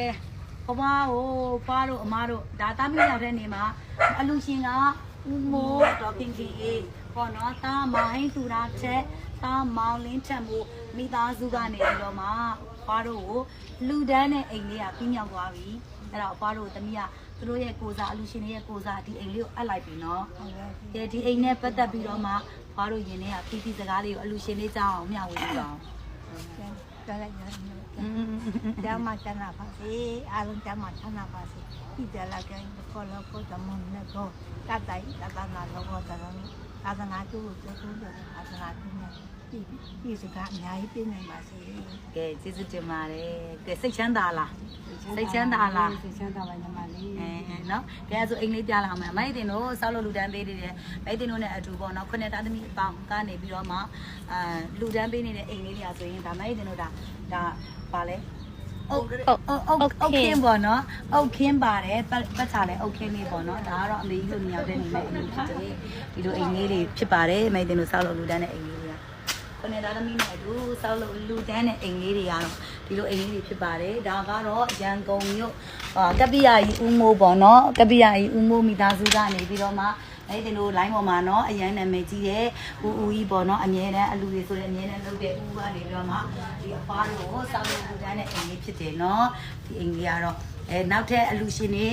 ကဲဘဘဟိုဖွားတို့အမားတို့ဒါတာမီးရောက်တဲ့နေမှာအလူရှင်ကဦးမိုးတော်ကင်ကင်အေးပေါ့နော်တာမောင်ဟင်းသူတာချက်တာမောင်လင်းချက်မို့မိသားစုကနေပြီးတော့မှဖွားတို့ကိုလူဒန်းတဲ့အိမ်လေးကပြီးမြောက်သွားပြီအဲ့တော့ဖွားတို့သမီးကသူတို့ရဲ့ကိုစားအလူရှင်တွေရဲ့ကိုစားဒီအိမ်လေးကိုအပ်လိုက်ပြီနော်ဟုတ်ကဲ့ကဲဒီအိမ်နဲ့ပတ်သက်ပြီးတော့မှဖွားတို့ယင်ထဲကပီတိစကားလေးကိုအလူရှင်လေးကြားအောင်မျှဝေပြီးတော့ ကဲလိုက်ရအောင်อืมကျမ်းမချမ်းသာပါစေအားလုံးကျမ်းမချမ်းသာပါစေဒီကြလာကဲကောလောကောသမုန်နဲ့ကောကတိုင်တသနာလောကောတရံသာသနာကျိုးကိုကျိုးတယ်သာသနာကျိုးနဲ့ဒီဒီစကားအများကြီးပြင်နိုင်ပါစေကဲကျေးဇူးတင်ပါတယ်ကဲစိတ်ချမ်းသာလားစိတ်ချမ်းသာလားစိတ်ချမ်းသာပါညီမလေးအဲ နော်ကဲအဲ့ဒါဆိုအိမ်လေးပြလာအောင်မယ်အမိုက်တင်တို့စောက်လို့လူတန်းပေးနေတယ်မိုက်တင်တို့နဲ့အတူပေါ့နော်ခုနှစ်သားသမီးအပေါင်းကနေပြီးတော့မှအာလူတန်းပေးနေတဲ့အိမ်လေးတွေကဆိုရင်ဒါမိုက်တင်တို့ဒါဒါပါလဲအုတ်အုတ်အုတ်အုတ်ခင်းပေါ့နော်အုတ်ခင်းပါတယ်ပတ်ပတ်ချလဲအုတ်ခင်းလေးပေါ့နော်ဒါကတော့အမေကြီးတို့မြောက်တဲ့နေမဲ့အိမ်လေးဖြစ်တယ်ဒီလိုအိမ်လေးတွေဖြစ်ပါတယ်မိုက်တင်တို့စောက်လို့လူတန်းတဲ့အိမ်လေးတွေက ခொနဲ့သားသမီးနဲ့အတူဆောက်လို့လူတန်းတဲ့အိမ်လေးတွေကတော့ဒီလိုအိမ်လေးတွေဖြစ်ပါတယ်ဒါကတော့ရန်ကုန်မြို့အာကပ္ပိယကြီးဦးမိုးပေါ့နော်ကပ္ပိယကြီးဦးမိုးမိသားစုကနေပြီးတော့မှအဲ့ဒီလို line ပေါ်မှာเนาะအရန်နာမည်ကြီးတဲ့ဦးဦးကြီးပေါ့เนาะအမြဲတမ်းအလူတွေဆိုတဲ့အမြဲတမ်းလုပ်တဲ့ဦးကနေပြီးတော့မှဒီအဖွားတို့ဆောက်လို့လူတန်းတဲ့အိမ်လေးဖြစ်တယ်เนาะဒီအိမ်လေးကတော့အဲနောက်ထပ်အလူရှင်တွေ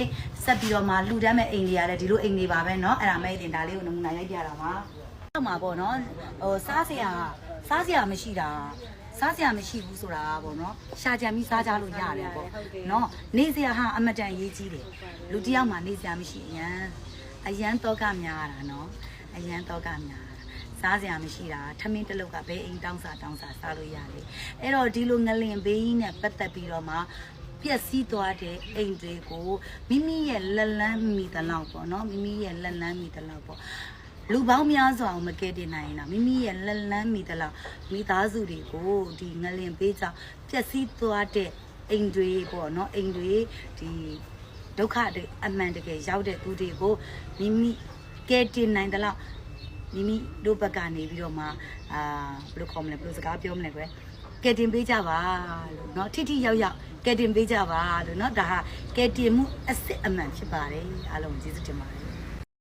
ဆက်ပြီးတော့မှလူတန်းမဲ့အိမ်လေးရတယ်ဒီလိုအိမ်လေးပါပဲเนาะအဲ့ဒါမဲ့တင်ဒါလေးကိုနမူနာရိုက်ပြတာပါတော့ မှာပေါ့နော်ဟိုစားစရာစားစရာမရှိတာစားစရာမရှိဘူးဆိုတာကပေါ့နော်ရှာကြံပြီးစားကြလို့ရတယ်ပေါ့နော်နေစရာဟာအမတန်ရေးကြီးတယ်လူတစ်ယောက်မှနေစရာမရှိအရန်အရန်တော့ကများတာနော်အရန်တော့ကများတာစားစရာမရှိတာထမင်းတစ်လုတ်ကဘယ်အိမ်တောင်းစားတောင်းစားစားလို့ရတယ်အဲ့တော့ဒီလိုငလင်ဘေးကြီးနဲ့ပတ်သက်ပြီးတော့မှပျက်စီးသွားတဲ့အိမ်တွေကိုမိမိရဲ့လက်လန်းမိတလောက်ပေါ့နော်မိမိရဲ့လက်လန်းမိတလောက်ပေါ့ လူပေါင်းများစွာကိုမကဲတင်နိုင်ရင်တော့မိမိရဲ့လက်လန်းမိသလားမိသားစုတွေကိုဒီငလင်ပေးကြောင့်ပျက်စီးသွားတဲ့အိမ်တွေပေါ့နော်အိမ်တွေဒီဒုက္ခတွေအမှန်တကယ်ရောက်တဲ့သူတွေကိုမိမိကဲတင်နိုင်သလားမိမိတို့ဘက်ကနေပြီးတော့မှအာဘယ်လိုခေါ်မလဲဘယ်လိုစကားပြောမလဲကွယ်ကဲတင်ပေးကြပါလို့เนาะထိထိရောက်ရောက်ကဲတင်ပေးကြပါလို့เนาะဒါဟာကဲတင်မှုအစ်စ်အမှန်ဖြစ်ပါတယ်အားလုံးကျေးဇူးတင်ပါတယ်